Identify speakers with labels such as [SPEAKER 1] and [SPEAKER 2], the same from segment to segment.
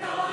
[SPEAKER 1] know.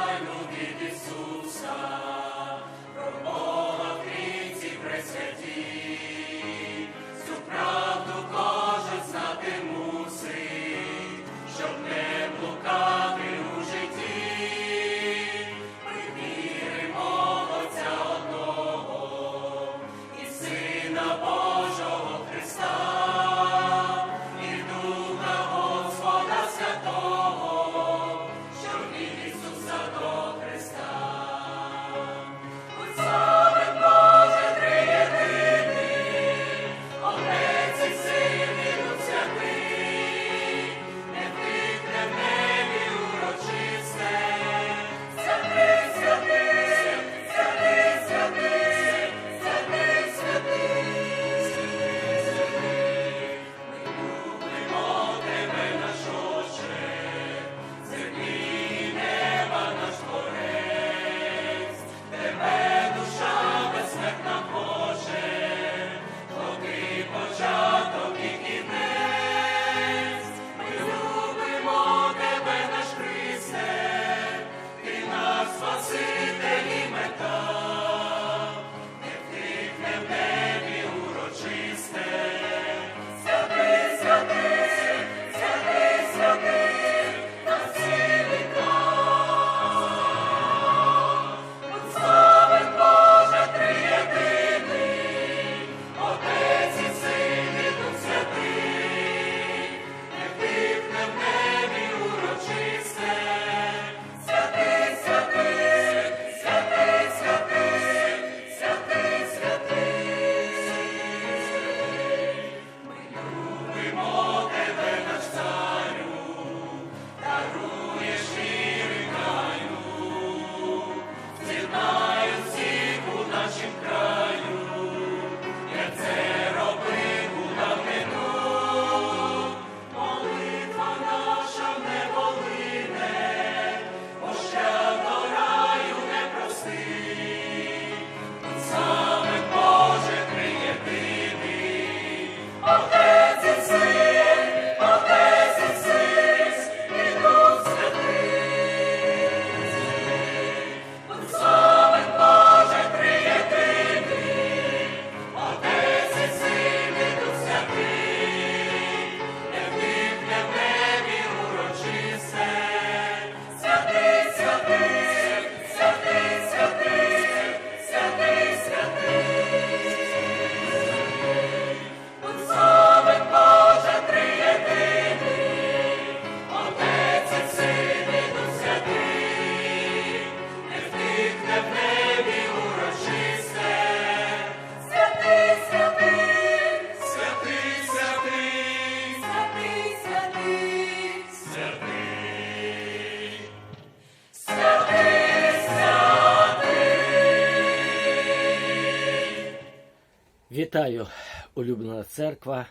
[SPEAKER 1] Вітаю, улюблена церква,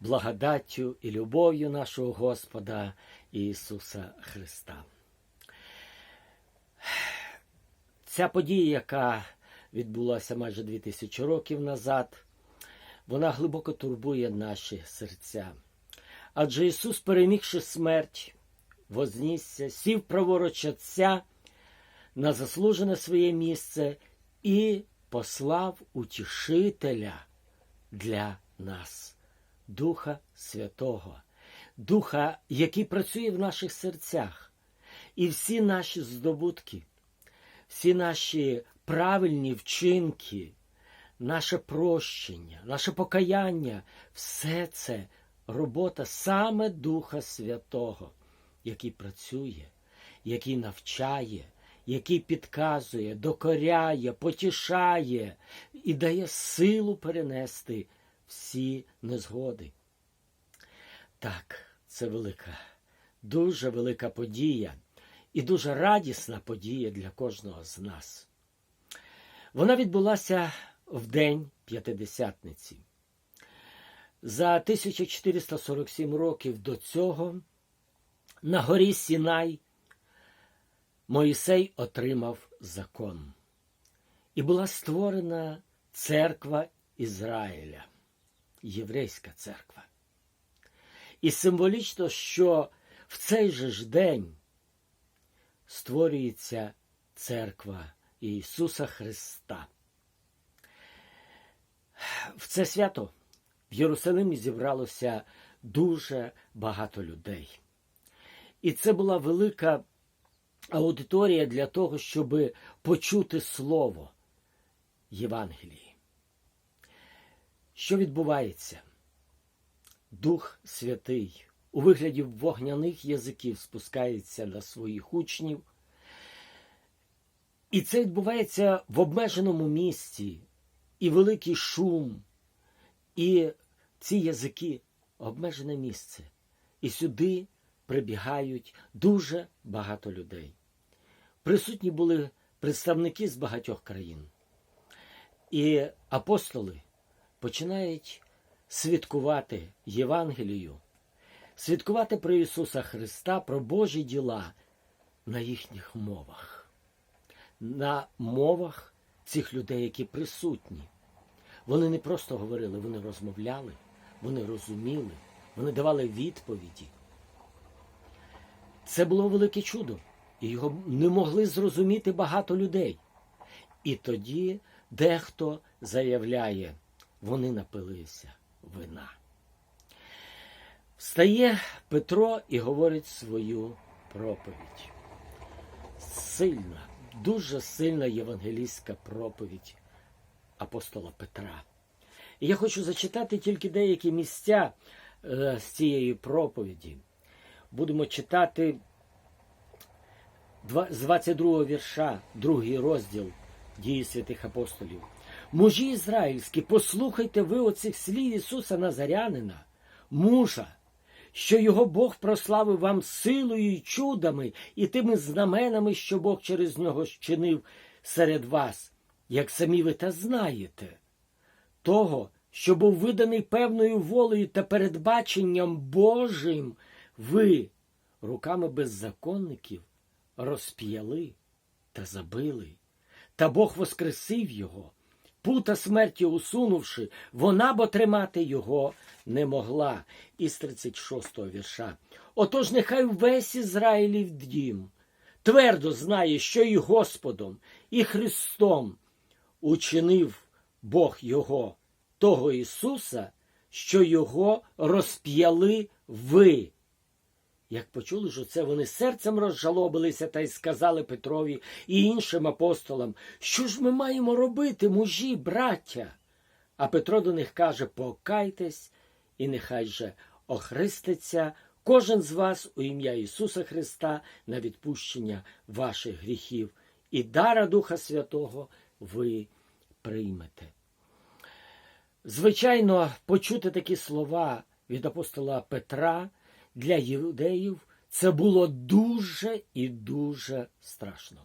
[SPEAKER 1] благодаттю і любов'ю нашого Господа Ісуса Христа. Ця подія, яка відбулася майже 2000 років назад, вона глибоко турбує наші серця. Адже Ісус, перемігши смерть, вознісся, сів праворуч Отця на заслужене своє місце і послав утішителя для нас, Духа Святого, Духа, який працює в наших серцях, і всі наші здобутки, всі наші правильні вчинки, наше прощення, наше покаяння все це робота саме Духа Святого, який працює, який навчає, який підказує, докоряє, потішає і дає силу перенести всі незгоди. Так, це велика, дуже велика подія і дуже радісна подія для кожного з нас. Вона відбулася в день П'ятидесятниці. За 1447 років до цього на горі Сінай Моїсей отримав закон, і була створена церква Ізраїля, єврейська церква. І символічно, що в цей же ж день
[SPEAKER 2] створюється церква Ісуса Христа. В це свято в Єрусалимі зібралося дуже багато людей. І це була велика аудиторія для того, щоб почути слово Євангелії. Що відбувається? Дух Святий у вигляді вогняних язиків спускається на своїх учнів. І це відбувається в обмеженому місці, і великий шум, і ці язики обмежене місце. І сюди прибігають дуже багато людей. Присутні були представники з багатьох країн. І апостоли починають свідкувати Євангелію, свідкувати про Ісуса Христа, про Божі діла на їхніх мовах, на мовах цих людей, які присутні. Вони не просто говорили, вони розмовляли, вони розуміли, вони давали відповіді. Це було велике чудо, і його не могли зрозуміти багато людей. І тоді дехто заявляє, вони напилися вина. Встає Петро і говорить свою проповідь. Сильна, дуже сильна євангелійська проповідь апостола Петра. І я хочу зачитати тільки деякі місця е, з цієї проповіді. Будемо читати з 22 вірша, другий розділ дії святих апостолів. Мужі ізраїльські, послухайте ви оцих слів Ісуса Назарянина, мужа, що його Бог прославив вам силою і чудами і тими знаменами, що Бог через нього щинив серед вас, як самі ви та знаєте, того, що був виданий певною волею та передбаченням Божим, ви руками беззаконників розп'яли та забили. Та Бог воскресив його, пута смерті усунувши, вона бо тримати його не могла. Із 36-го вірша. Отож, нехай весь Ізраїлів дім твердо знає, що і Господом, і Христом учинив Бог його, того Ісуса, що його розп'яли ви. Як почули, що це вони серцем розжалобилися та й сказали Петрові і іншим апостолам, що ж ми маємо робити, мужі, браття? А Петро до них каже: Покайтесь, і нехай же охриститься кожен з вас у ім'я Ісуса Христа на відпущення ваших гріхів, і дара Духа Святого ви приймете. Звичайно, почути такі слова від апостола Петра для юдеїв це було дуже і дуже страшно.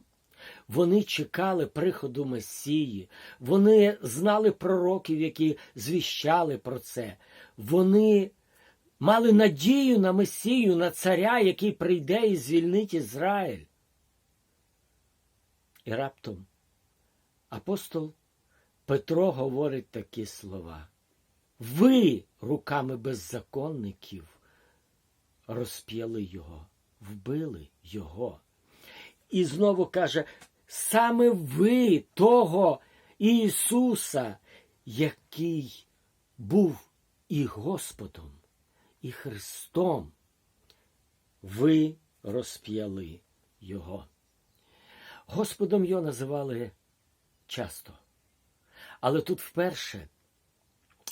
[SPEAKER 2] Вони чекали приходу Месії, вони знали пророків, які звіщали про це. Вони мали надію на Месію, на царя, який прийде і звільнить Ізраїль. І раптом апостол Петро говорить такі слова. Ви руками беззаконників розп'яли його, вбили його. І знову каже, саме ви того Ісуса, який був і Господом, і Христом, ви розп'яли Його. Господом його називали часто. Але тут вперше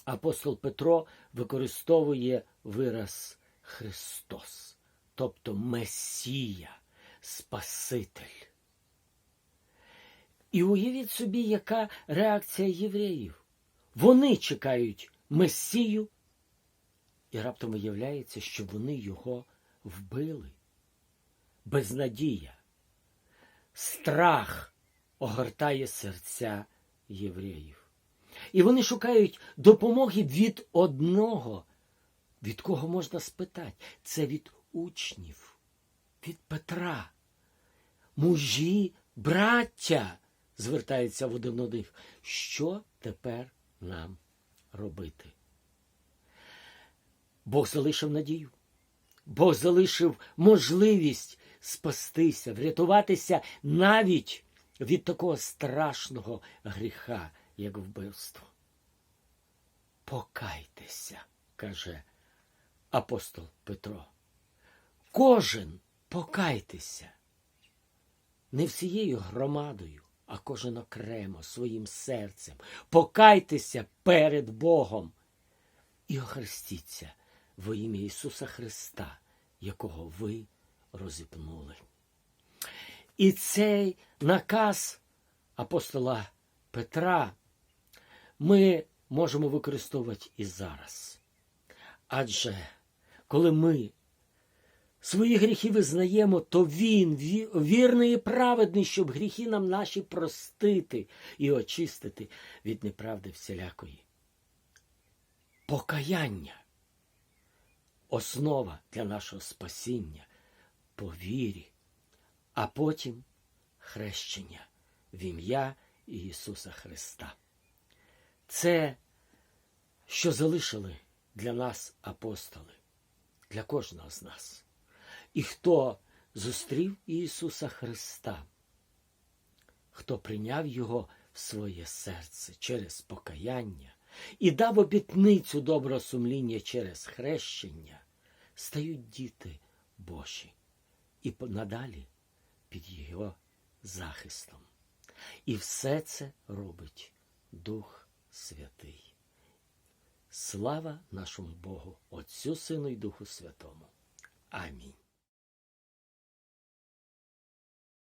[SPEAKER 2] апостол Петро використовує вираз Христос, тобто Месія, Спаситель. І уявіть собі, яка реакція євреїв. Вони чекають Месію, і раптом виявляється, що вони його вбили. Безнадія, страх огортає серця євреїв. І вони шукають допомоги від одного, від кого можна спитати. Це від учнів, від Петра. Мужі, браття, звертається в один до них. Що тепер нам робити? Бог залишив надію. Бог залишив можливість спастися, врятуватися навіть від такого страшного гріха, як вбивство. Покайтеся, каже апостол Петро. Кожен покайтеся. Не всією громадою, а кожен окремо своїм серцем. Покайтеся перед Богом і охрестіться во ім'я Ісуса Христа, якого ви розіпнули. І цей наказ апостола Петра ми можемо використовувати і зараз. Адже коли ми свої гріхи визнаємо, то Він вірний і праведний, щоб гріхи нам наші простити і очистити від неправди всілякої. Покаяння основа для нашого спасіння по вірі, а потім хрещення в ім'я Ісуса Христа. Це, що залишили для нас апостоли, для кожного з нас. І хто зустрів Ісуса Христа, хто прийняв Його в своє серце через покаяння і дав обітницю доброго сумління через хрещення, стають діти Божі і надалі під Його захистом. І все це робить Дух Святий. Слава нашому Богу, Отцю Сину і Духу Святому. Амінь.